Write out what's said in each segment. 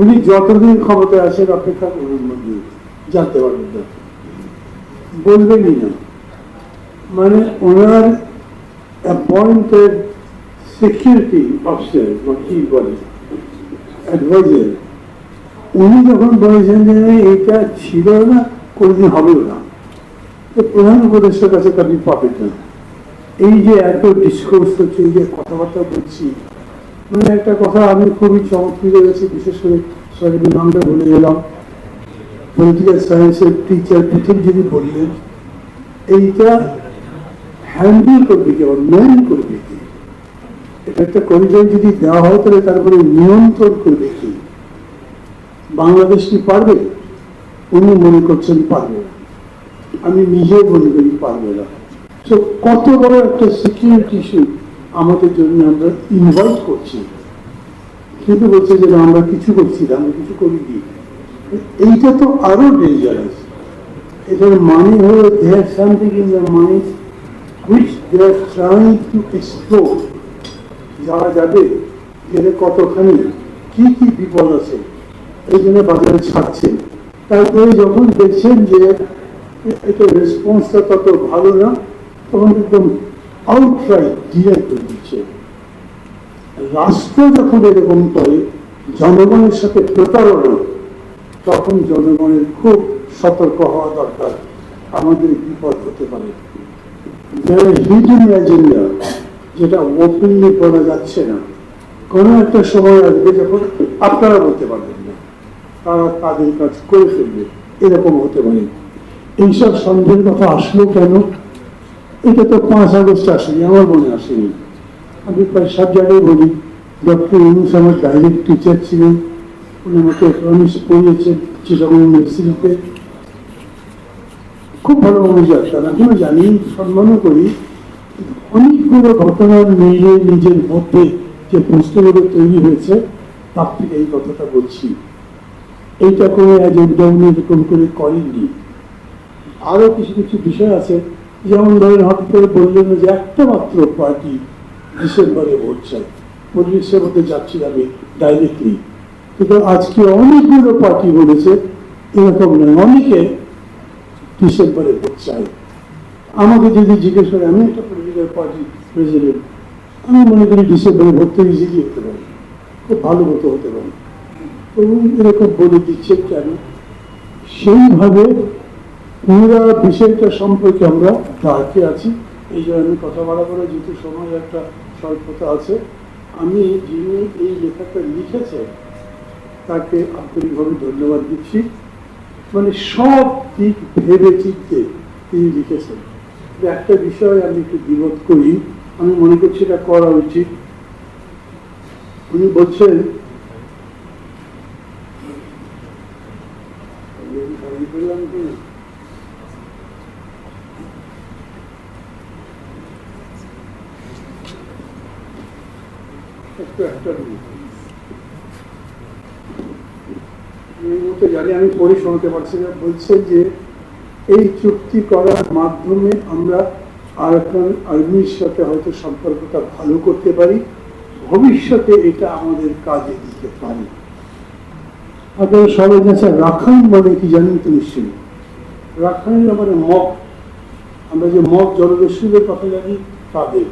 উনি যতদিন ক্ষমতায় আছেন অপেক্ষা করুন মন্দির জানতে পারবেন না বলবেনই না। মানে ওনার অ্যাপয়েন্টেড সিকিউরিটি অফিসার বা কি বলে অ্যাডভাইজার উনি যখন বলেছেন যে এটা ছিল না, কোনোদিন হবেও না। তো প্রধান উপদেষ্টার কাছে আপনি পাবেন না। এই যে এত ডিসকোর্স হচ্ছে, এই যে কথাবার্তা বলছি একটা কথা আমি খুবই চমৎকৃত হয়েছি, বিশেষ করে সরি নামটা বলে গেলাম পলিটিক্যাল সায়েন্সের টিচার প্রথম যিনি বললেন এইটা হ্যান্ডেল করবে কে বা ম্যান করবে কি এটা একটা করিডোর যদি দেওয়া হয়, তাহলে তারপরে নিয়ন্ত্রণ করবে কি? বাংলাদেশ কি পারবে? উনি মনে করছেন পারবে আমি নিজেও মনে করি পারবে না। তো কত বড় একটা সিকিউরিটি ইস্যু আমাদের জন্য আমরা ইনভাইট করছি। কিন্তু বলছে যে আমরা কিছু করছি না, আমরা কিছু করিনি। এইটা তো আরও ডেঞ্জারাস এটার মানে হলো they have something in the mind which they to explore যারা যাবে গেলে কতখানি, কি কি বিপদ আছে, এই জন্য বাজারে ছাড়ছে। তারপরে যখন দেখছেন যে এটা রেসপন্সটা তত ভালো না, তখন একদম আউটরাইট করে দিচ্ছে। রাষ্ট্র যখন এরকম করে, জনগণের সাথে প্রতারণা, তখন জনগণের খুব সতর্ক হওয়া দরকার। আমাদের বিপদ হতে পারে। যারা এজেন্ডা, যেটা ওপেনলি করা যাচ্ছে না, কোনো একটা সময় আসবে যখন আপনারা বলতে পারবেন না। তারা তাদের কাজ করে ফেলবে। এরকম হতে পারে। এইসব সন্দেহের কথা আসলো কেন? এটা তো পাঁচ আগস্ট আসেনি, আমার মনে আসেনি। আমি প্রায় সব জায়গায় বলি, ডক্টর ইউনুস আমার ডাইরেক্ট টিচার ছিলেন, উনি আমাকে ইকোনমিক্স পড়িয়েছেন চিটাগং ইউনিভার্সিটিতে খুব ভালো ডাক্তার, এখনও জানি, সম্মানও করি। অনেকগুলো ঘটনার মিলে নিজের মধ্যে যে প্রশ্নগুলো তৈরি হয়েছে, তার থেকে এই কথাটা বলছি। এইটা করে এজেন্ডা উনি এরকম করে করেননি। আরও কিছু কিছু বিষয় আছে যেমন ধরেন হঠাৎ করে বললেন যে একটা মাত্র পার্টি ডিসেম্বরে ভোট চাই। পরিবেশের মধ্যে যাচ্ছি আমি ডাইরেক্টলি কিন্তু আজকে অনেকগুলো পার্টি বলেছে, এরকম নয়, অনেকে ডিসেম্বরে ভোট চাই আমাকে যদি জিজ্ঞেস করে, আমি একটা পলিটিক্যাল পার্টি প্রেসিডেন্ট আমি মনে করি ডিসেম্বরে ভোট থেকে ইজিলি হতে পারি। খুব ভালো মতো হতে পারি। এবং এরকম বলে দিচ্ছে কেন? সেইভাবে পুরা বিষয়টা সম্পর্কে আমরা ডাকে আছি। এই জন্য আমি কথা বলা করে যেহেতু সময় একটা স্বল্পতা আছে, আমি যিনি এই লেখাটা লিখেছে, তাকে আন্তরিকভাবে ধন্যবাদ দিচ্ছি। মানে সব দিক ভেবে চিনতে তিনি লিখেছেন। একটা বিষয় আমি একটু বিরোধ করি, আমি মনে করছি এটা করা উচিত। উনি বলছেন কি এই জানি আমি শোনাতে পারছি না বলছে যে এই চুক্তি করার মাধ্যমে আমরা আর্মির সাথে হয়তো সম্পর্কটা ভালো করতে পারি। ভবিষ্যতে এটা আমাদের কাজে দিতে পারে। আপনারা সবাই রাখাইন মানে কি জানেন তো নিশ্চয়ই রাখাইন মানে মগ আমরা যে মগ জলদস্যুদের কথা জানি, তাদের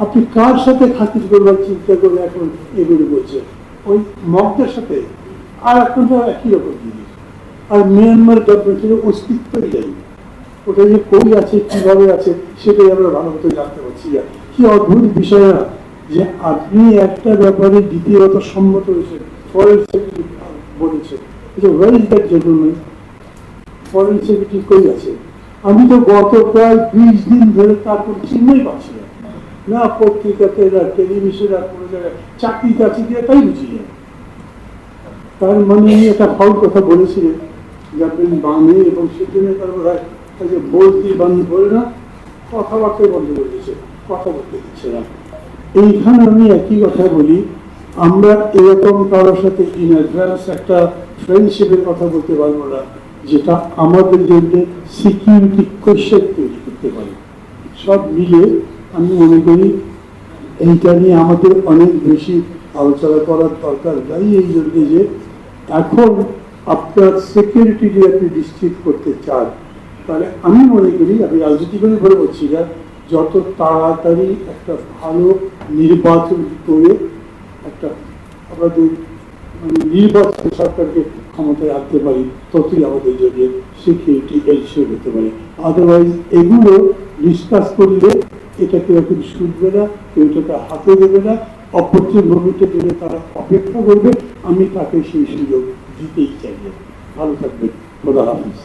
আপনি কার সাথে খাতির করবার চিন্তা করে এখন এগুলো বলছেন? ওই মগদের সাথে? আর এখন একই রকম জিনিস। আর মিয়ানমার গভর্নমেন্টের অস্তিত্বই নেই। ওটা যে কই আছে, কীভাবে আছে, সেটাই আমরা ভালো মতো জানতে পারছি না। কি অদ্ভুত বিষয় না যে আপনি একটা ব্যাপারে দ্বিতীয়ত সম্মত হয়েছেন ফরেন সেক্রেটারি বলেছে। যে well that gentleman foreign secretary কই আছে? আমি তো গত প্রায় বিশ দিন ধরে তারপর চিহ্নই পাচ্ছি না। না পত্রিকাতে না টেলিভিশনে কোনো জায়গায় চাকরি টাকরি দিয়ে তাই বুঝি না তার মানে উনি একটা ফাউল কথা বলেছিলেন, যাবেন বামে এবং সেজন্য তার বোধ হয় যে বলতে বন্ধ করে না কথাবার্তাই বন্ধ করে দিচ্ছে কথা বলতে দিচ্ছে না। এইখানে আমি একই কথা বলি, আমরা এরকম কারোর সাথে ইন অ্যাডভান্স একটা ফ্রেন্ডশিপের কথা বলতে পারব না, যেটা আমাদের জন্য সিকিউরিটি কোয়েশ্চেন তৈরি করতে পারে। সব মিলে আমি মনে করি এইটা নিয়ে আমাদের অনেক বেশি আলোচনা করার দরকার। নাই এই জন্য যে এখন আপনার সিকিউরিটি যদি আপনি নিশ্চিত করতে চান, তাহলে আমি মনে করি, আমি রাজনীতি করে বলে বলছি না, যত তাড়াতাড়ি একটা ভালো নির্বাচন করে একটা আমাদের মানে নির্বাচন সরকারকে ক্ষমতায় আনতে পারি, ততই আমাদের জন্য সিকিউরিটি এনশিওর হতে পারে। আদারওয়াইজ এগুলো ডিসকাস করলে এটা কেউ এখন শুনবে না, কেউ এটাকে হাতে দেবে না। অপরচুন ভূমিতে দিলে তারা অপেক্ষা করবে, আমি তাকে সেই সুযোগ দিতেই চাই। ভালো থাকবেন। খোদা হাফিজ।